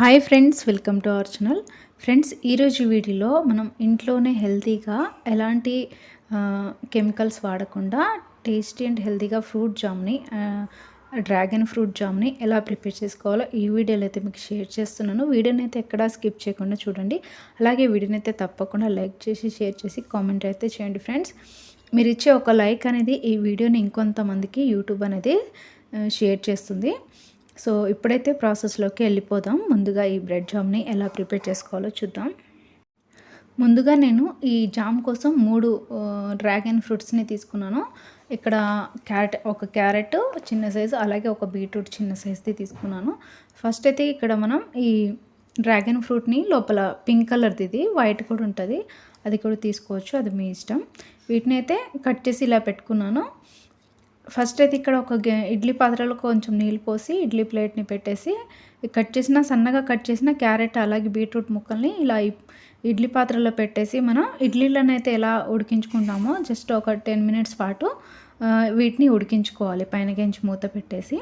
Hi friends welcome to our channel friends ఈరోజు వీడియోలో మనం ఇంట్లోనే హెల్తీగా ఎలాంటి కెమికల్స్ వాడకుండా టేస్టీ అండ్ హెల్తీగా ఫ్రూట్ జామ్ని డ్రాగన్ ఫ్రూట్ జామ్ని ఎలా ప్రిపేర్ చేసుకోవాలో ఈ వీడియోలో అయితే మీకు షేర్ చేస్తున్నాను. వీడియోని అయితే ఎక్కడా స్కిప్ చేయకుండా చూడండి. అలాగే వీడియోని అయితే తప్పకుండా లైక్ చేసి షేర్ చేసి కామెంట్ అయితే చేయండి ఫ్రెండ్స్ మీరు ఇచ్చే ఒక లైక్ అనేది ఈ వీడియోని ఇంకొంతమందికి యూట్యూబ్ అనేది షేర్ చేస్తుంది. సో ఇప్పుడైతే ప్రాసెస్లోకి వెళ్ళిపోదాం. ముందుగా ఈ బ్రెడ్ జామ్ని ఎలా ప్రిపేర్ చేసుకోవాలో చూద్దాం. ముందుగా నేను ఈ జామ్ కోసం మూడు డ్రాగన్ ఫ్రూట్స్ని తీసుకున్నాను. ఇక్కడ క్యారెట్ ఒక క్యారెట్ చిన్న సైజు అలాగే ఒక బీట్రూట్ చిన్న సైజ్ది తీసుకున్నాను. ఫస్ట్ అయితే ఇక్కడ మనం ఈ డ్రాగన్ ఫ్రూట్ని లోపల పింక్ కలర్ది ఇది వైట్ కూడా ఉంటుంది. అది కూడా తీసుకోవచ్చు అది మీ ఇష్టం. వీటిని అయితే కట్ చేసి ఇలా పెట్టుకున్నాను. ఫస్ట్ అయితే ఇక్కడ ఒక ఇడ్లీ పాత్రలో కొంచెం నీళ్ళు పోసి ఇడ్లీ ప్లేట్ని పెట్టేసి కట్ చేసిన సన్నగా కట్ చేసిన క్యారెట్ అలాగే బీట్రూట్ ముక్కల్ని ఇలా ఇడ్లీ పాత్రలో పెట్టేసి మనం ఇడ్లీలనైతే ఎలా ఉడికించుకుంటామో జస్ట్ ఒక టెన్ మినిట్స్ పాటు వీటిని ఉడికించుకోవాలి. పైన మూత పెట్టేసి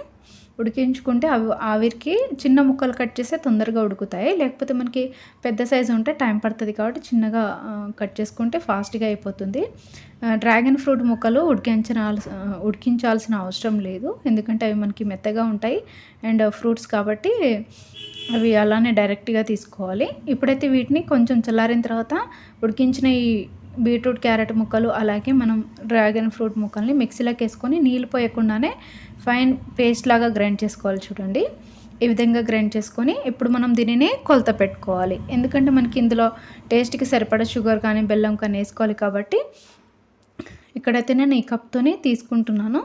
ఉడికించుకుంటే అవి ఆవిరికి చిన్న ముక్కలు కట్ చేస్తే తొందరగా ఉడుకుతాయి. లేకపోతే మనకి పెద్ద సైజు ఉంటే టైం పడుతుంది కాబట్టి చిన్నగా కట్ చేసుకుంటే ఫాస్ట్గా అయిపోతుంది. డ్రాగన్ ఫ్రూట్ ముక్కలు ఉడికించిన ఉడికించాల్సిన అవసరం లేదు. ఎందుకంటే అవి మనకి మెత్తగా ఉంటాయి అండ్ ఫ్రూట్స్ కాబట్టి అవి అలానే డైరెక్ట్గా తీసుకోవాలి. ఇప్పుడైతే వీటిని కొంచెం చల్లారిన తర్వాత ఉడికించిన ఈ బీట్రూట్ క్యారెట్ ముక్కలు అలాగే మనం డ్రాగన్ ఫ్రూట్ ముక్కల్ని మిక్సీలోకి వేసుకొని నీళ్ళు పోయకుండానే ఫైన్ పేస్ట్ లాగా గ్రైండ్ చేసుకోవాలి చూడండి. ఈ విధంగా గ్రైండ్ చేసుకొని ఇప్పుడు మనం దీనిని కొలత పెట్టుకోవాలి. ఎందుకంటే మనకి ఇందులో టేస్ట్కి సరిపడ షుగర్ కానీ బెల్లం కానీ వేసుకోవాలి కాబట్టి ఇక్కడైతే నేను ఈ కప్తోనే తీసుకుంటున్నాను.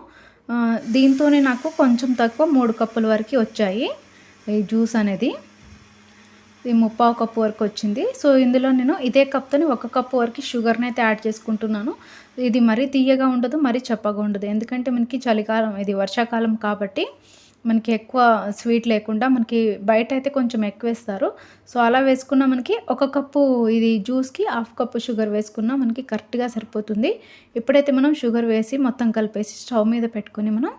దీంతోనే నాకు కొంచెం తక్కువ మూడు కప్పుల వరకు వచ్చాయి ఈ జ్యూస్ అనేది. ఇది ముప్పావు కప్పు వరకు వచ్చింది. సో ఇందులో నేను ఇదే కప్తోని ఒక కప్పు వరకు షుగర్ని అయితే యాడ్ చేసుకుంటున్నాను. ఇది మరీ తీయగా ఉండదు మరీ చప్పగా ఉండదు. ఎందుకంటే మనకి చలికాలం ఇది వర్షాకాలం కాబట్టి మనకి ఎక్కువ స్వీట్ లేకుండా మనకి బయట అయితే కొంచెం ఎక్కువ వేస్తారు సో అలా వేసుకున్న మనకి ఒక కప్పు ఇది జ్యూస్కి హాఫ్ కప్పు షుగర్ వేసుకున్నా మనకి కరెక్ట్గా సరిపోతుంది. ఇప్పుడైతే మనం షుగర్ వేసి మొత్తం కలిపేసి స్టవ్ మీద పెట్టుకొని మనం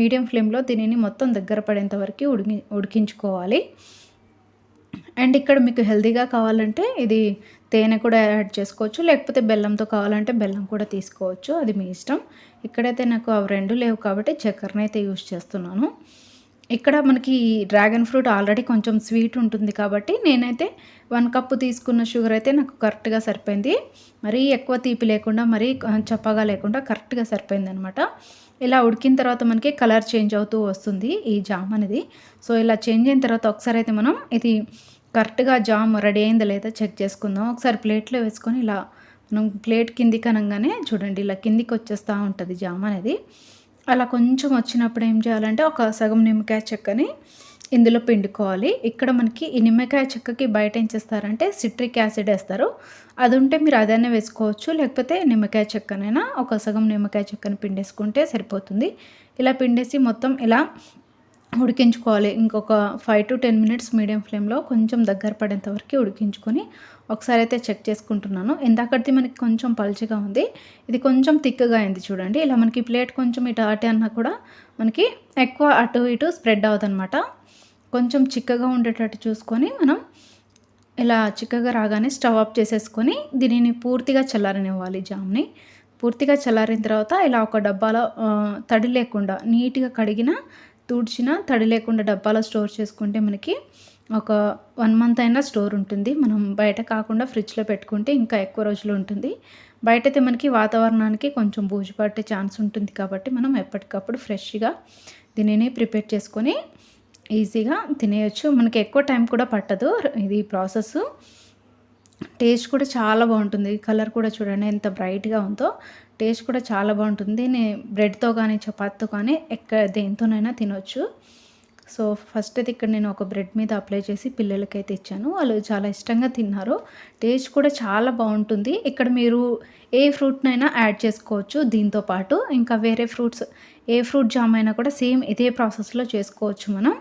మీడియం ఫ్లేమ్లో దీనిని మొత్తం దగ్గర పడేంత వరకు ఉడికి ఉడికించుకోవాలి. అండ్ ఇక్కడ మీకు హెల్తీగా కావాలంటే ఇది తేనె కూడా యాడ్ చేసుకోవచ్చు లేకపోతే బెల్లంతో కావాలంటే బెల్లం కూడా తీసుకోవచ్చు. అది మీ ఇష్టం. ఇక్కడైతే నాకు అవి రెండు లేవు కాబట్టి చక్కెరనైతే అయితే యూస్ చేస్తున్నాను. ఇక్కడ మనకి డ్రాగన్ ఫ్రూట్ ఆల్రెడీ కొంచెం స్వీట్ ఉంటుంది కాబట్టి నేనైతే వన్ కప్పు తీసుకున్న షుగర్ అయితే నాకు కరెక్ట్గా సరిపోయింది. మరీ ఎక్కువ తీపి లేకుండా మరీ చప్పగా లేకుండా కరెక్ట్గా సరిపోయింది అనమాట ఇలా ఉడికిన తర్వాత మనకి కలర్ చేంజ్ అవుతూ వస్తుంది ఈ జామ్ అనేది. సో ఇలా చేంజ్ అయిన తర్వాత ఒకసారి అయితే మనం ఇది కరెక్ట్గా జామ్ రెడీ అయిందా లేదా చెక్ చేసుకుందాం. ఒకసారి ప్లేట్లో వేసుకొని ఇలా మనం ప్లేట్ కిందికి అనగానే చూడండి ఇలా కిందికి వచ్చేస్తూ ఉంటుంది జామ్ అనేది. అలా కొంచెం వచ్చినప్పుడు ఏం చేయాలంటే ఒక సగం నిమ్మకాయ చెక్కని ఇందులో పిండుకోవాలి. ఇక్కడ మనకి ఈ నిమ్మకాయ చెక్కకి బయట ఏం చేస్తారంటే సిట్రిక్ యాసిడ్ వేస్తారు. అది ఉంటే మీరు అదైనా వేసుకోవచ్చు. లేకపోతే నిమ్మకాయ చెక్కనైనా ఒక సగం నిమ్మకాయ చెక్కని పిండేసుకుంటే సరిపోతుంది. ఇలా పిండేసి మొత్తం ఇలా ఉడికించుకోవాలి. ఇంకొక five to ten minutes medium ఫ్లేమ్లో కొంచెం దగ్గర పడేంత వరకు ఉడికించుకొని ఒకసారి అయితే చెక్ చేసుకుంటున్నాను. ఇందాకటి మనకి కొంచెం పలుచగా ఉంది. ఇది కొంచెం థిక్గా అయింది చూడండి. ఇలా మనకి ప్లేట్ కొంచెం ఇటు అటు అన్నా కూడా మనకి ఎక్కువ అటు ఇటు స్ప్రెడ్ అవ్వదనమాట కొంచెం చిక్కగా ఉండేటట్టు చూసుకొని మనం ఇలా చిక్కగా రాగానే స్టవ్ ఆఫ్ చేసేసుకొని దీనిని పూర్తిగా చల్లారనివ్వాలి జామ్ని. పూర్తిగా చల్లారిన తర్వాత ఇలా ఒక డబ్బాలో తడి లేకుండా నీట్గా కడిగిన తుడిచిన తడి లేకుండా డబ్బాలో స్టోర్ చేసుకుంటే మనకి ఒక వన్ మంత్ అయినా స్టోర్ ఉంటుంది. మనం బయట కాకుండా ఫ్రిడ్జ్లో పెట్టుకుంటే ఇంకా ఎక్కువ రోజులు ఉంటుంది. బయట అయితే మనకి వాతావరణానికి కొంచెం బూజు పట్టే ఛాన్స్ ఉంటుంది కాబట్టి మనం ఎప్పటికప్పుడు ఫ్రెష్గా దీనిని ప్రిపేర్ చేసుకొని ఈజీగా తినేయచ్చు. మనకి ఎక్కువ టైం కూడా పట్టదు ఇది ప్రాసెస్. టేస్ట్ కూడా చాలా బాగుంటుంది. కలర్ కూడా చూడండి ఎంత బ్రైట్గా ఉందో. టేస్ట్ కూడా చాలా బాగుంటుంది. నేను బ్రెడ్తో కానీ చపాతీతో కానీ ఎక్క దేంతోనైనా తినొచ్చు. సో ఫస్ట్ అయితే ఇక్కడ నేను ఒక బ్రెడ్ మీద అప్లై చేసి పిల్లలకైతే ఇచ్చాను. వాళ్ళు చాలా ఇష్టంగా తిన్నారు. టేస్ట్ కూడా చాలా బాగుంటుంది. ఇక్కడ మీరు ఏ ఫ్రూట్నైనా యాడ్ చేసుకోవచ్చు. దీంతో పాటు ఇంకా వేరే ఫ్రూట్స్ ఏ ఫ్రూట్ జామ్ అయినా కూడా సేమ్ ఇదే ప్రాసెస్లో చేసుకోవచ్చు మనం.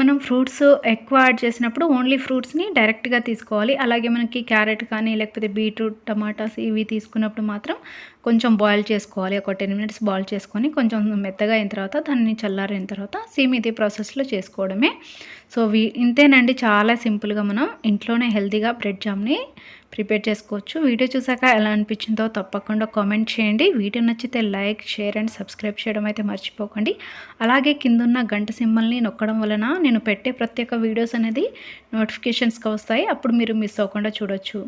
మనం ఫ్రూట్స్ ఎక్కువ యాడ్ చేసినప్పుడు ఓన్లీ ఫ్రూట్స్ని డైరెక్ట్గా తీసుకోవాలి. అలాగే మనకి క్యారెట్ కానీ లేకపోతే బీట్రూట్ టమాటాస్ ఇవి తీసుకున్నప్పుడు మాత్రం కొంచెం బాయిల్ చేసుకోవాలి. ఒక టెన్ మినిట్స్ బాయిల్ చేసుకొని కొంచెం మెత్తగా అయిన తర్వాత దాన్ని చల్లారిన తర్వాత సేమ్ ఇదే ప్రాసెస్లో చేసుకోవడమే. సో వీ ఇంతేనండి చాలా సింపుల్గా మనం ఇంట్లోనే హెల్తీగా బ్రెడ్ జామ్ని ప్రిపేర్ చేసుకోవచ్చు. వీడియో చూసాక ఎలా అనిపించిందో తప్పకుండా కామెంట్ చేయండి. వీడియో నచ్చితే లైక్ షేర్ అండ్ సబ్స్క్రైబ్ చేయడం అయితే మర్చిపోకండి. అలాగే కిందున్న గంట సింబల్ని నొక్కడం వలన నేను పెట్టే ప్రత్యేక వీడియోస్ అనేది నోటిఫికేషన్స్గా వస్తాయి. అప్పుడు మీరు మిస్ అవ్వకుండా చూడొచ్చు.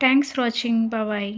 Thanks for watching. బాయ్.